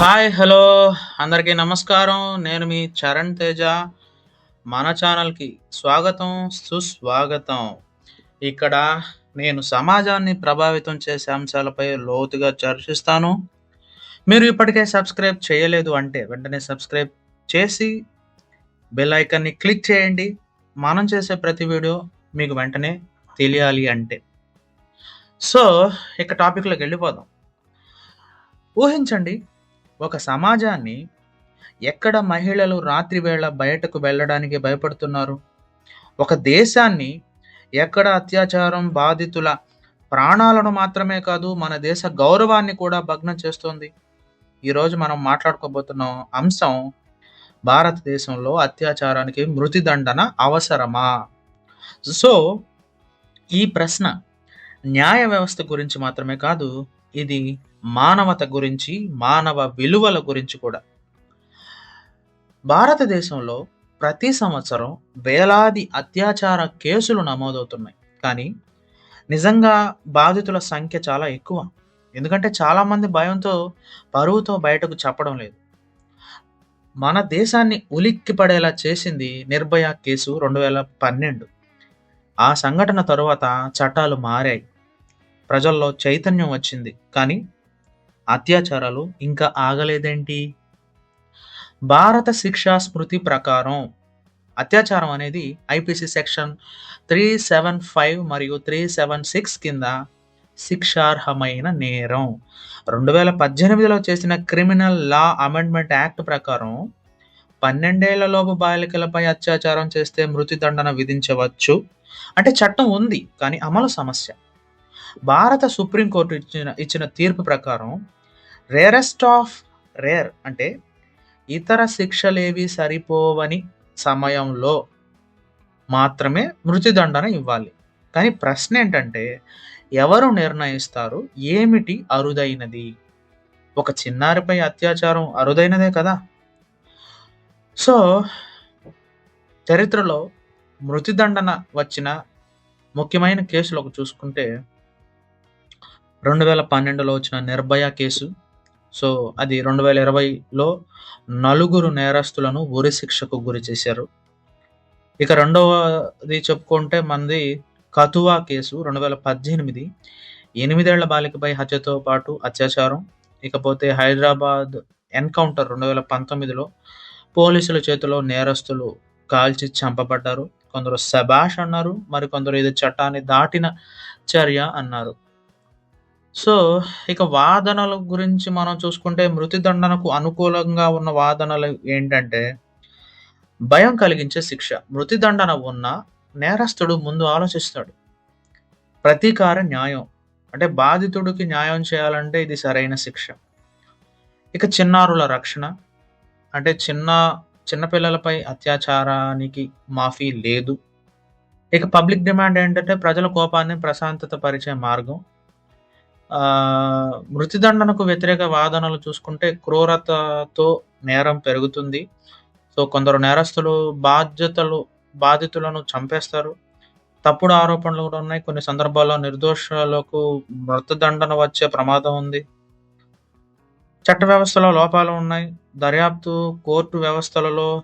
Hi hello. అందరికీ నమస్కారం. నేను మీ చరణ్ తేజ. మన ఛానల్కి స్వాగతం సుస్వాగతం. ఇక్కడ నేను సమాజాన్ని ప్రభావితం చేసే అంశాలపై లోతుగా చర్చిస్తాను. మీరు ఇప్పటికే సబ్స్క్రైబ్ చేయలేదు అంటే వెంటనే సబ్స్క్రైబ్ చేసి బెల్ ఐకాన్ని క్లిక్ చేయండి. మనం చేసే ప్రతి వీడియో మీకు వెంటనే తెలియాలి అంటే. సో ఇక టాపిక్లోకి వెళ్ళిపోదాం. ఊహించండి ఒక సమాజాన్ని ఎక్కడ మహిళలు రాత్రివేళ బయటకు వెళ్ళడానికి భయపడుతున్నారు? ఒక దేశాన్ని ఎక్కడ అత్యాచారం బాధితుల ప్రాణాలను మాత్రమే కాదు మన దేశ గౌరవాన్ని కూడా భగ్నం చేస్తుంది. ఈరోజు మనం మాట్లాడుకోబోతున్న అంశం భారతదేశంలో అత్యాచారానికి మృతి దండన అవసరమా? సో ఈ ప్రశ్న న్యాయ వ్యవస్థ గురించి మాత్రమే కాదు ఇది మానవత గురించి మానవ విలువల గురించి కూడా. భారతదేశంలో ప్రతి సంవత్సరం వేలాది అత్యాచార కేసులు నమోదవుతున్నాయి. కానీ నిజంగా బాధితుల సంఖ్య చాలా ఎక్కువ. ఎందుకంటే చాలామంది భయంతో పరువుతో బయటకు చెప్పడం లేదు. మన దేశాన్ని ఉలిక్కి పడేలా చేసింది నిర్భయ కేసు రెండు వేల పన్నెండు. ఆ సంఘటన తరువాత చట్టాలు మారాయి. ప్రజల్లో చైతన్యం వచ్చింది. కానీ అత్యాచారాలు ఇంకా ఆగలేదేంటి? భారత శిక్షా స్మృతి ప్రకారం అత్యాచారం అనేది IPC section three seven five మరియు త్రీ సెవెన్ సిక్స్ కింద శిక్షార్హమైన నేరం. రెండు వేల పద్దెనిమిదిలో చేసిన క్రిమినల్ లా అమెండ్మెంట్ యాక్ట్ ప్రకారం పన్నెండేళ్ళలోపు బాలికలపై అత్యాచారం చేస్తే మృతి దండన విధించవచ్చు. అంటే చట్టం ఉంది కానీ అమలు సమస్య. భారత సుప్రీంకోర్టు ఇచ్చిన ఇచ్చిన తీర్పు ప్రకారం రేరెస్ట్ ఆఫ్ రేర్ అంటే ఇతర శిక్షలేవి సరిపోవని సమయంలో మాత్రమే మృతి దండన ఇవ్వాలి. కానీ ప్రశ్న ఏంటంటే ఎవరు నిర్ణయిస్తారు? ఏమిటి అరుదైనది? ఒక చిన్నారిపై అత్యాచారం అరుదైనదే కదా? సో చరిత్రలో మృతి దండన వచ్చిన ముఖ్యమైన కేసులు ఒక చూసుకుంటే రెండు వేల పన్నెండులో వచ్చిన నిర్భయ కేసు. సో అది రెండు వేల ఇరవైలో నలుగురు నేరస్తులను ఉరి శిక్షకు గురి చేశారు. ఇక రెండవది చెప్పుకుంటే మనది కతువా కేసు రెండు వేల పద్దెనిమిది. ఎనిమిదేళ్ళ బాలికపై హత్యతో పాటు అత్యాచారం. ఇకపోతే హైదరాబాద్ ఎన్కౌంటర్ రెండు వేల పంతొమ్మిదిలో పోలీసుల చేతిలో నేరస్తులు కాల్చి చంపబడ్డారు. కొందరు సబాష్ అన్నారు మరి కొందరు ఇది చట్టాన్ని దాటిన చర్య అన్నారు. సో ఇక వాదనల గురించి మనం చూసుకుంటే మృతి దండనకు అనుకూలంగా ఉన్న వాదనలు ఏంటంటే భయం కలిగించే శిక్ష. మృతి దండన ఉన్న నేరస్తుడు ముందు ఆలోచిస్తాడు. ప్రతీకార న్యాయం. అంటే బాధితుడికి న్యాయం చేయాలంటే ఇది సరైన శిక్ష. ఇక చిన్నారుల రక్షణ. అంటే చిన్న చిన్నపిల్లలపై అత్యాచారానికి మాఫీ లేదు. ఇక పబ్లిక్ డిమాండ్ ఏంటంటే ప్రజల కోపాన్ని ప్రశాంతత పరిచే మార్గం. మృతిదండనకు వ్యతిరేక వాదనలు చూసుకుంటే క్రూరతతో నేరం పెరుగుతుంది. సో కొందరు నేరస్తులు బాధ్యతలు బాధితులను చంపేస్తారు. తప్పుడు ఆరోపణలు కూడా ఉన్నాయి. కొన్ని సందర్భాల్లో నిర్దోషులకు మృతదండన వచ్చే ప్రమాదం ఉంది. చట్ట వ్యవస్థలో లోపాలు ఉన్నాయి. దర్యాప్తు కోర్టు వ్యవస్థలలో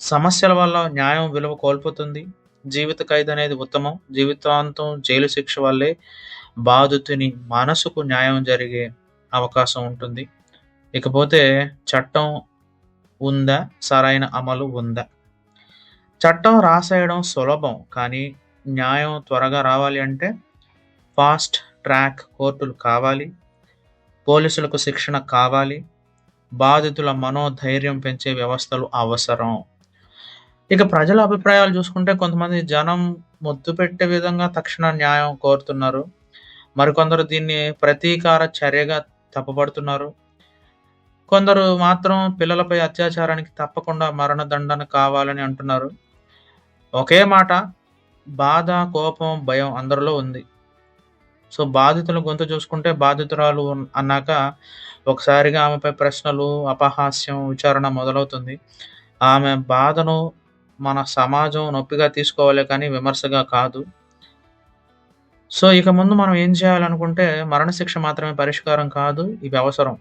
సమస్యల వల్ల న్యాయం విలువ కోల్పోతుంది. జీవిత ఖైదు అనేది ఉత్తమం. జీవితాంతం జైలు శిక్ష వల్లే బాధితుని మనసుకు న్యాయం జరిగే అవకాశం ఉంటుంది. ఇకపోతే చట్టం ఉందా? సరైన అమలు ఉందా? చట్టం రాసేయడం సులభం కానీ న్యాయం త్వరగా రావాలి అంటే ఫాస్ట్ ట్రాక్ కోర్టులు కావాలి పోలీసులకు శిక్షణ కావాలి బాధితుల మనోధైర్యం పెంచే వ్యవస్థలు అవసరం. ఇక ప్రజల అభిప్రాయాలు చూసుకుంటే కొంతమంది జనం ముద్దు పెట్టే విధంగా తక్షణ న్యాయం కోరుతున్నారు. మరికొందరు దీన్ని ప్రతీకార చర్యగా తప్పబడుతున్నారు. కొందరు మాత్రం పిల్లలపై అత్యాచారానికి తప్పకుండా మరణదండన కావాలని అంటున్నారు. ఒకే మాట బాధ కోపం భయం అందరిలో ఉంది. సో బాధితుల గొంతు చూసుకుంటే బాధితురాలు అన్నాక ఒకసారిగా ఆమెపై ప్రశ్నలు అపహాస్యం విచారణ మొదలవుతుంది. ఆమె బాధను మన సమాజం నొప్పిగా తీసుకోవాలి కానీ విమర్శగా కాదు. సో ఇక ముందు మనం ఏం చేయాలనుకుంటే మరణశిక్ష మాత్రమే పరిష్కారం కాదు ఇవి అవసరం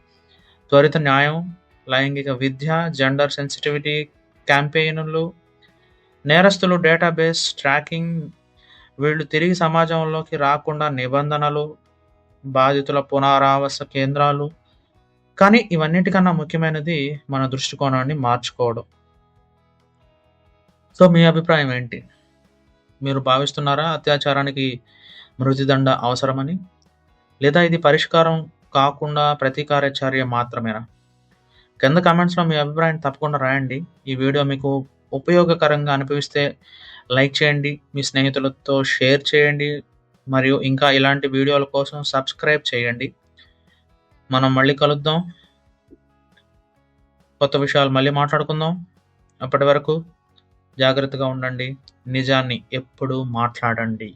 త్వరిత న్యాయం, లైంగిక విద్య, జెండర్ సెన్సిటివిటీ క్యాంపెయిన్‌లు, నేరస్తులు డేటాబేస్ ట్రాకింగ్, వీళ్ళు తిరిగి సమాజంలోకి రాకుండా నిబంధనలు, బాధితుల పునరావాస కేంద్రాలు. కానీ ఇవన్నిటికన్నా ముఖ్యమైనది మన దృష్టికోణాన్ని మార్చుకోవడం. సో, మీ అభిప్రాయం ఏంటి? మీరు భావిస్తున్నారా అత్యాచారానికి మృతిదండ అవసరమని? లేదా ఇది పరిష్కారం కాకుండా ప్రతీకార చర్య మాత్రమేనా? కింద కామెంట్స్‌లో మీ అభిప్రాయం తప్పకుండా రాయండి. ఈ వీడియో మీకు ఉపయోగకరంగా అనిపిస్తే లైక్ చేయండి. మీ స్నేహితులతో షేర్ చేయండి. మరియు ఇంకా ఇలాంటి వీడియోల కోసం సబ్స్క్రైబ్ చేయండి. మనం మళ్ళీ కలుద్దాం. కొత్త విషయాలు మళ్ళీ మాట్లాడుకుందాం. అప్పటి వరకు జాగ్రత్తగా ఉండండి. నిజాన్ని ఎప్పుడూ మాట్లాడండి.